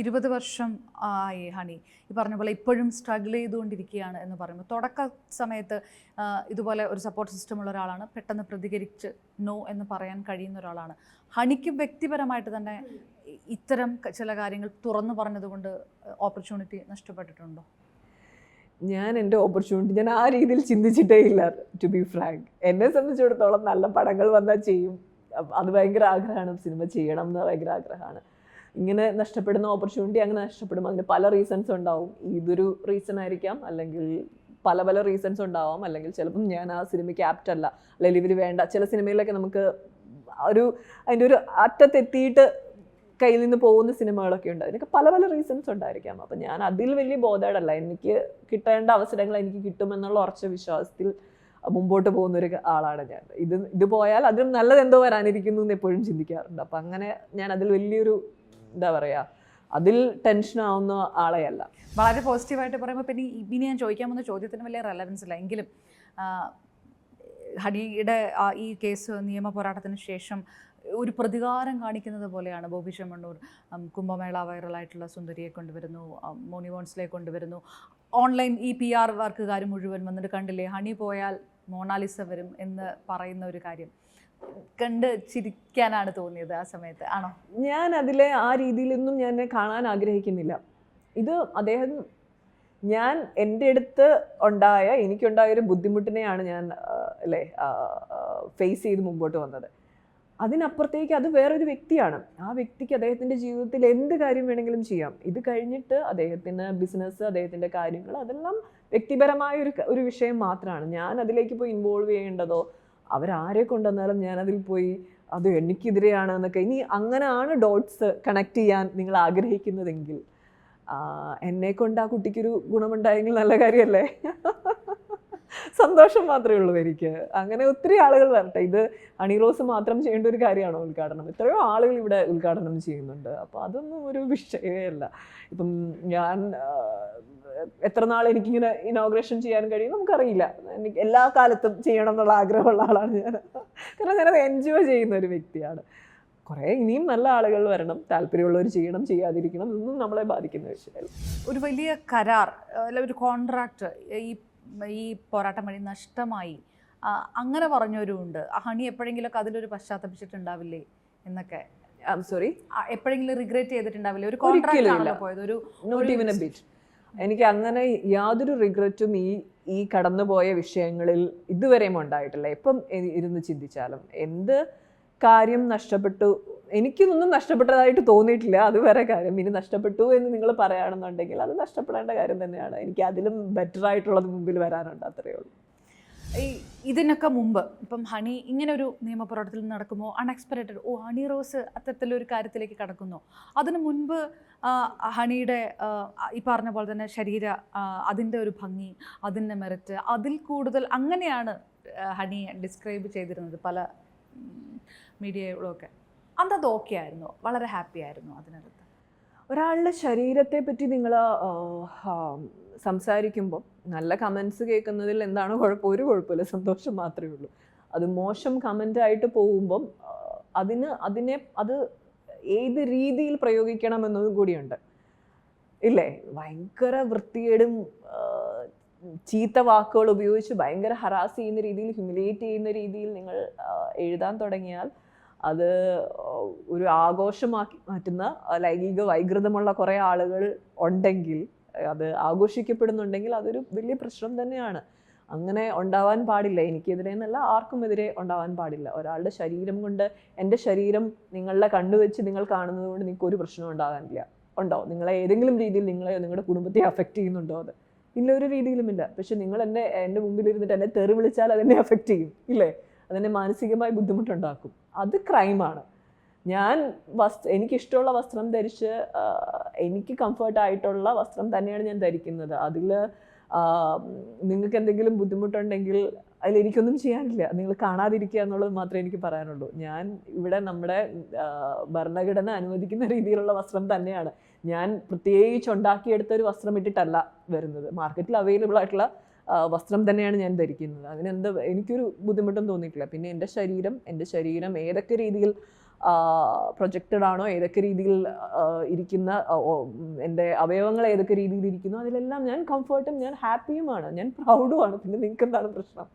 ഇരുപത് വർഷം ആയി ഹണി. ഈ പറഞ്ഞ പോലെ ഇപ്പോഴും സ്ട്രഗിൾ ചെയ്തുകൊണ്ടിരിക്കുകയാണ് എന്ന് പറയുമ്പോൾ തുടക്ക സമയത്ത് ഇതുപോലെ ഒരു സപ്പോർട്ട് സിസ്റ്റം ഉള്ള ഒരാളാണ്. പെട്ടെന്ന് പ്രതികരിച്ച് നോ എന്ന് പറയാൻ കഴിയുന്ന ഒരാളാണ്. ഹണിക്ക് വ്യക്തിപരമായിട്ട് തന്നെ ഇത്തരം ചില കാര്യങ്ങൾ തുറന്നു പറഞ്ഞതുകൊണ്ട് ഓപ്പർച്യൂണിറ്റി നഷ്ടപ്പെട്ടിട്ടുണ്ടോ? ഞാൻ എന്റെ ഓപ്പർച്യൂണിറ്റി ഞാൻ ആ രീതിയിൽ ചിന്തിച്ചിട്ടേ ഇല്ല ടു ബി ഫ്രാങ്ക് എന്നെ സംബന്ധിച്ചിടത്തോളം നല്ല പടങ്ങൾ വന്നാൽ ചെയ്യും. അത് ഭയങ്കര ആഗ്രഹമാണ്. സിനിമ ചെയ്യണം എന്ന് ഭയങ്കര ആഗ്രഹമാണ്. ഇങ്ങനെ നഷ്ടപ്പെടുന്ന ഓപ്പർച്യൂണിറ്റി അങ്ങനെ നഷ്ടപ്പെടും. അതിന് പല റീസൺസ് ഉണ്ടാവും. ഇതൊരു റീസൺ ആയിരിക്കാം. അല്ലെങ്കിൽ പല പല റീസൺസ് ഉണ്ടാവാം. അല്ലെങ്കിൽ ചിലപ്പം ഞാൻ ആ സിനിമയ്ക്ക് ആപ്റ്റ് അല്ല. അല്ലെങ്കിൽ ഇവർ വേണ്ട. ചില സിനിമയിലൊക്കെ നമുക്ക് ഒരു അതിന്റെ ഒരു അറ്റത്തെത്തിയിട്ട് കയ്യിൽ നിന്ന് പോകുന്ന സിനിമകളൊക്കെ ഉണ്ട്. അതിനൊക്കെ പല പല റീസൺസ് ഉണ്ടായിരിക്കാം. അപ്പം ഞാൻ അതിൽ വലിയ ബോധേഡല്ല എനിക്ക് കിട്ടേണ്ട അവസരങ്ങൾ എനിക്ക് കിട്ടുമെന്നുള്ള ഉറച്ച വിശ്വാസത്തിൽ മുമ്പോട്ട് പോകുന്ന ഒരു ആളാണ് ഞാൻ. ഇത് ഇത് പോയാൽ അതിലും നല്ലത് എന്തോ വരാനിരിക്കുന്നു എന്ന് എപ്പോഴും ചിന്തിക്കാറുണ്ട്. അപ്പം അങ്ങനെ ഞാൻ അതിൽ വലിയൊരു എന്താ പറയുക അതിൽ ടെൻഷൻ ആവുന്ന ആളെയല്ല. വളരെ പോസിറ്റീവായിട്ട് പറയുമ്പോൾ പിന്നെ ഇനി ഞാൻ ചോദിക്കാൻ പോകുന്ന ചോദ്യത്തിന് വലിയ റെലവൻസ് ഇല്ല. എങ്കിലും ഹണിയുടെ ഈ കേസ് നിയമ പോരാട്ടത്തിന് ശേഷം ഒരു പ്രതികാരം കാണിക്കുന്നത് പോലെയാണ് ബോബി ചെമ്മണ്ണൂർ കുംഭമേള വൈറലായിട്ടുള്ള സുന്ദരിയെ കൊണ്ടുവരുന്നു മോണി വോൺസിലെ കൊണ്ടുവരുന്നു. ഓൺലൈൻ ഈ പി ആർ വർക്കുകാർ മുഴുവൻ വന്നിട്ട് കണ്ടില്ലേ ഹണി പോയാൽ മോണാലിസ വരും എന്ന് പറയുന്ന ഒരു കാര്യം. കണ്ട് ചിരിക്കാനാണ് തോന്നിയത് ആ സമയത്ത്. ആണോ? ഞാൻ അതിലെ ആ രീതിയിലൊന്നും ഞാൻ കാണാൻ ആഗ്രഹിക്കുന്നില്ല. ഇത് അദ്ദേഹം ഞാൻ എന്റെ അടുത്ത് ഉണ്ടായ എനിക്കുണ്ടായ ഒരു ബുദ്ധിമുട്ടിനെയാണ് ഞാൻ അല്ലേ ഫേസ് ചെയ്ത് മുമ്പോട്ട് വന്നത്. അതിനപ്പുറത്തേക്ക് അത് വേറൊരു വ്യക്തിയാണ്. ആ വ്യക്തിക്ക് അദ്ദേഹത്തിന്റെ ജീവിതത്തിൽ എന്ത് കാര്യം വേണമെങ്കിലും ചെയ്യാം. ഇത് കഴിഞ്ഞിട്ട് അദ്ദേഹത്തിന് ബിസിനസ് അദ്ദേഹത്തിന്റെ കാര്യങ്ങൾ അതെല്ലാം വ്യക്തിപരമായ ഒരു ഒരു വിഷയം മാത്രമാണ്. ഞാൻ അതിലേക്ക് പോയി ഇൻവോൾവ് ചെയ്യേണ്ടതോ അവരാരെ കൊണ്ടുവന്നാലും ഞാനതിൽ പോയി അത് എനിക്കെതിരെയാണ് എന്നൊക്കെ. ഇനി അങ്ങനെയാണ് ഡോട്ട്സ് കണക്ട് ചെയ്യാൻ നിങ്ങൾ ആഗ്രഹിക്കുന്നതെങ്കിൽ. എന്നെ കൊണ്ട് ആ കുട്ടിക്കൊരു ഗുണമുണ്ടായെങ്കിൽ നല്ല കാര്യമല്ലേ? സന്തോഷം മാത്രമേ ഉള്ളൂ എനിക്ക്. അങ്ങനെ ഒത്തിരി ആളുകൾ വരട്ടെ. ഇത് അണിറോസ് മാത്രം ചെയ്യേണ്ട ഒരു കാര്യമാണോ ഉദ്ഘാടനം? എത്രയോ ആളുകൾ ഇവിടെ ഉദ്ഘാടനം ചെയ്യുന്നുണ്ട്. അപ്പോൾ അതൊന്നും ഒരു വിഷയമേ അല്ല. ഇപ്പം ഞാൻ എത്ര നാൾ എനിക്കിങ്ങനെ ഇനോഗ്രേഷൻ ചെയ്യാൻ കഴിയും നമുക്കറിയില്ല. എനിക്ക് എല്ലാ കാലത്തും ചെയ്യണം എന്നുള്ള ആഗ്രഹമുള്ള ആളാണ് ഞാൻ. കാരണം ഞാനത് എൻജോയ് ചെയ്യുന്ന ഒരു വ്യക്തിയാണ്. കുറേ ഇനിയും നല്ല ആളുകൾ വരണം. താല്പര്യമുള്ളവർ ചെയ്യണം ചെയ്യാതിരിക്കണം ഇതൊന്നും നമ്മളെ ബാധിക്കുന്ന വിഷയമല്ല. ഒരു വലിയ കരാർ അല്ല ഒരു കോൺട്രാക്ട് ഈ ഈ പോരാട്ടം വഴി നഷ്ടമായി. അങ്ങനെ പറഞ്ഞവരുമുണ്ട് ആ ഹണി എപ്പോഴെങ്കിലൊക്കെ അതിലൊരു പശ്ചാത്തപിച്ചിട്ടുണ്ടാവില്ലേ എന്നൊക്കെ? സോറി എപ്പോഴെങ്കിലും റിഗ്രറ്റ് ചെയ്തിട്ടുണ്ടാവില്ലേ? ഒരു കോൺട്രാക്ട് ആണല്ലോ പോയത്. ഒരു എനിക്ക് അങ്ങനെ യാതൊരു റിഗ്രറ്റും ഈ ഈ കടന്നുപോയ വിഷയങ്ങളിൽ ഇതുവരെയും ഉണ്ടായിട്ടില്ല. ഇപ്പം ഇരുന്ന് ചിന്തിച്ചാലും. എന്ത് കാര്യം നഷ്ടപ്പെട്ടു? എനിക്കിതൊന്നും നഷ്ടപ്പെട്ടതായിട്ട് തോന്നിയിട്ടില്ല. അത് വേറെ കാര്യം. ഇനി നഷ്ടപ്പെട്ടു എന്ന് നിങ്ങൾ പറയുകയാണെന്നുണ്ടെങ്കിൽ അത് നഷ്ടപ്പെടേണ്ട കാര്യം തന്നെയാണ്. എനിക്ക് അതിലും ബെറ്റർ ആയിട്ടുള്ളത് മുമ്പിൽ വരാനുണ്ട് അത്രയേ ഉള്ളൂ. ഇതിനൊക്കെ മുമ്പ് ഇപ്പം ഹണി ഇങ്ങനെ ഒരു നിയമ പോരാട്ടത്തിൽ നടക്കുമോ? അൺഎക്സ്പെക്റ്റഡ് ഓ ഹണി റോസ് അത്തരത്തിലൊരു കാര്യത്തിലേക്ക് കടക്കുന്നു. അതിനു മുൻപ് ഹണിയുടെ ഈ പറഞ്ഞ പോലെ തന്നെ ശരീര അതിന്റെ ഒരു ഭംഗി അതിന്റെ മെറിറ്റ് അതിൽ കൂടുതൽ അങ്ങനെയാണ് ഹണിയെ ഡിസ്ക്രൈബ് ചെയ്തിരുന്നത് പല മീഡിയകളൊക്കെ അന്ന് അത് ഓക്കെ ആയിരുന്നു. വളരെ ഹാപ്പി ആയിരുന്നു അതിനകത്ത്. ഒരാളുടെ ശരീരത്തെ പറ്റി നിങ്ങൾ സംസാരിക്കുമ്പോൾ നല്ല കമൻസ് കേൾക്കുന്നതിൽ എന്താണ് കുഴപ്പം? ഒരു കുഴപ്പമില്ല. സന്തോഷം മാത്രമേ ഉള്ളൂ. അത് മോശം കമന്റ് ആയിട്ട് പോകുമ്പം അതിന് അതിനെ അത് ഏത് രീതിയിൽ പ്രയോഗിക്കണം എന്നതും കൂടിയുണ്ട്. ഇല്ലേ? ഭയങ്കര വൃത്തികേടും ചീത്ത വാക്കുകൾ ഉപയോഗിച്ച് ഭയങ്കര ഹറാസ് ചെയ്യുന്ന രീതിയിൽ ഹ്യൂമിലേറ്റ് ചെയ്യുന്ന രീതിയിൽ നിങ്ങൾ എഴുതാൻ തുടങ്ങിയാൽ അത് ഒരു ആഘോഷമാക്കി മാറ്റുന്ന ലൈംഗിക വൈകൃതമുള്ള കുറേ ആളുകൾ ഉണ്ടെങ്കിൽ അത് ആഘോഷിക്കപ്പെടുന്നുണ്ടെങ്കിൽ അതൊരു വലിയ പ്രശ്നം തന്നെയാണ്. അങ്ങനെ ഉണ്ടാവാൻ പാടില്ല. എനിക്കെതിരെ എന്നല്ല ആർക്കുമെതിരെ ഉണ്ടാവാൻ പാടില്ല. ഒരാളുടെ ശരീരം കൊണ്ട് എന്റെ ശരീരം നിങ്ങളുടെ കണ്ണുവെച്ച് നിങ്ങൾ കാണുന്നത് കൊണ്ട് നിങ്ങൾക്ക് ഒരു പ്രശ്നം ഉണ്ടാകാനില്ല. ഉണ്ടോ? നിങ്ങളെ ഏതെങ്കിലും രീതിയിൽ നിങ്ങളെ നിങ്ങളുടെ കുടുംബത്തെ അഫക്റ്റ് ചെയ്യുന്നുണ്ടോ അത്? ഇല്ല ഒരു രീതിയിലും ഇല്ല. പക്ഷെ നിങ്ങൾ എന്നെ എന്റെ മുമ്പിൽ ഇരുന്നിട്ട് എന്നെ തെറി വിളിച്ചാൽ അതെന്നെ അഫക്റ്റ് ചെയ്യും ഇല്ലേ? അതെന്നെ മാനസികമായി ബുദ്ധിമുട്ടുണ്ടാക്കും. അത് ക്രൈമാണ്. ഞാൻ വസ്ത്ര എനിക്കിഷ്ടമുള്ള വസ്ത്രം ധരിച്ച് എനിക്ക് കംഫർട്ട് ആയിട്ടുള്ള വസ്ത്രം തന്നെയാണ് ഞാൻ ധരിക്കുന്നത്. അതിൽ നിങ്ങൾക്ക് എന്തെങ്കിലും ബുദ്ധിമുട്ടുണ്ടെങ്കിൽ അതിൽ എനിക്കൊന്നും ചെയ്യാനില്ല. നിങ്ങൾ കാണാതിരിക്കുക എന്നുള്ളത് മാത്രമേ എനിക്ക് പറയാനുള്ളൂ. ഞാൻ ഇവിടെ നമ്മുടെ ഭരണഘടന അനുവദിക്കുന്ന രീതിയിലുള്ള വസ്ത്രം തന്നെയാണ്. ഞാൻ പ്രത്യേകിച്ച് ഉണ്ടാക്കിയെടുത്ത ഒരു വസ്ത്രം ഇട്ടിട്ടല്ല വരുന്നത്. മാർക്കറ്റിൽ അവൈലബിൾ ആയിട്ടുള്ള വസ്ത്രം തന്നെയാണ് ഞാൻ ധരിക്കുന്നത്. അതിനെന്ത് എനിക്കൊരു ബുദ്ധിമുട്ടും തോന്നിയിട്ടില്ല. പിന്നെ എന്റെ ശരീരം എന്റെ ശരീരം ഏതൊക്കെ രീതിയിൽ പ്രൊജക്റ്റഡ് ആണോ ഏതൊക്കെ രീതിയിൽ ഇരിക്കുന്ന എന്റെ അവയവങ്ങൾ ഏതൊക്കെ രീതിയിൽ ഇരിക്കുന്നു അതിലെല്ലാം ഞാൻ കംഫർട്ടും ഞാൻ ഹാപ്പിയുമാണ് ഞാൻ പ്രൗഡുമാണ് പിന്നെ നിങ്ങൾക്ക് എന്താണ് പ്രശ്നം?